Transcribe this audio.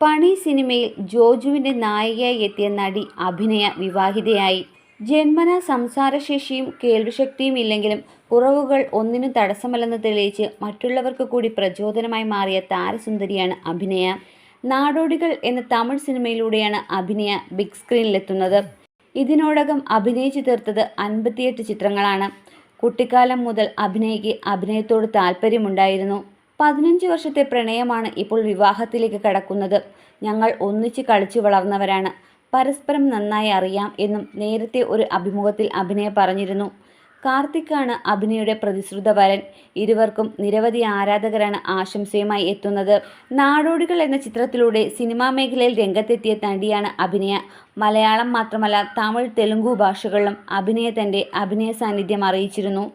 പണി സിനിമയിൽ ജോജുവിന്റെ നായികയായി എത്തിയ നടി അഭിനയ വിവാഹിതയായി. ജന്മന സംസാരശേഷിയും കേൾവിശക്തിയും ഇല്ലെങ്കിലും കുറവുകൾ ഒന്നിനും തടസ്സമല്ലെന്ന് തെളിയിച്ച് മറ്റുള്ളവർക്ക് കൂടി പ്രചോദനമായി മാറിയ താരസുന്ദരിയാണ് അഭിനയ. നാടോടികൾ എന്ന തമിഴ് സിനിമയിലൂടെയാണ് അഭിനയ ബിഗ് സ്ക്രീനിലെത്തുന്നത്. ഇതിനോടകം അഭിനയിച്ചു തീർത്തത് അൻപത്തിയെട്ട് ചിത്രങ്ങളാണ്. കുട്ടിക്കാലം മുതൽ അഭിനയ്ക്ക് അഭിനയത്തോട് താല്പര്യമുണ്ടായിരുന്നു. പതിനഞ്ച് വർഷത്തെ പ്രണയമാണ് ഇപ്പോൾ വിവാഹത്തിലേക്ക് കടക്കുന്നത്. ഞങ്ങൾ ഒന്നിച്ച് കളിച്ചു വളർന്നവരാണ്. പരസ്പരം നന്നായി അറിയാം എന്നും നേരത്തെ ഒരു അഭിമുഖത്തിൽ അഭിനയ പറഞ്ഞിരുന്നു. കാർത്തിക്കാണ് അഭിനയുടെ പ്രതിശ്രുത വരൻ. ഇരുവർക്കും നിരവധി ആരാധകരാണ് ആശംസയുമായി എത്തുന്നത്. നാടോടികൾ എന്ന ചിത്രത്തിലൂടെ സിനിമാ മേഖലയിൽ രംഗത്തെത്തിയ നടിയാണ് അഭിനയ. മലയാളം മാത്രമല്ല തമിഴ് തെലുങ്കു ഭാഷകളിലും അഭിനയ തന്റെ അഭിനയ സാന്നിധ്യം അറിയിച്ചിരുന്നു.